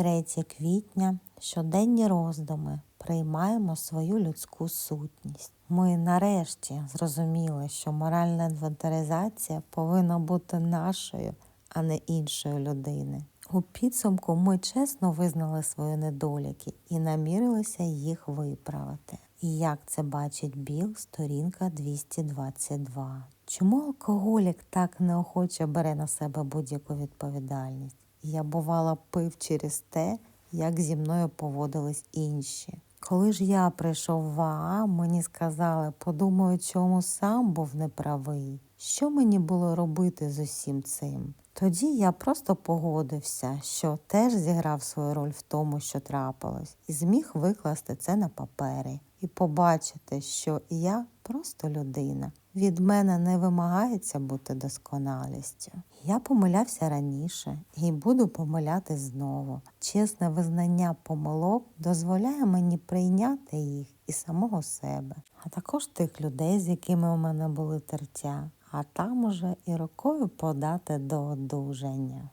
3 квітня щоденні роздуми приймаємо свою людську сутність. Ми нарешті зрозуміли, що моральна інвентаризація повинна бути нашою, а не іншої людини. У підсумку ми чесно визнали свої недоліки і намірилися їх виправити. І як це бачить Біл, сторінка 222. Чому алкоголік так неохоче бере на себе будь-яку відповідальність? Я бувала пив через те, як зі мною поводились інші. Коли ж я прийшов в АА, мені сказали, подумаю, чому сам був неправий. Що мені було робити з усім цим? Тоді я просто погодився, що теж зіграв свою роль в тому, що трапилось, і зміг викласти це на папері і побачити, що я просто людина. Від мене не вимагається бути досконалістю. Я помилявся раніше і буду помилятись знову. Чесне визнання помилок дозволяє мені прийняти їх і самого себе, а також тих людей, з якими у мене були тертя, а там уже і рукою подати до одужання.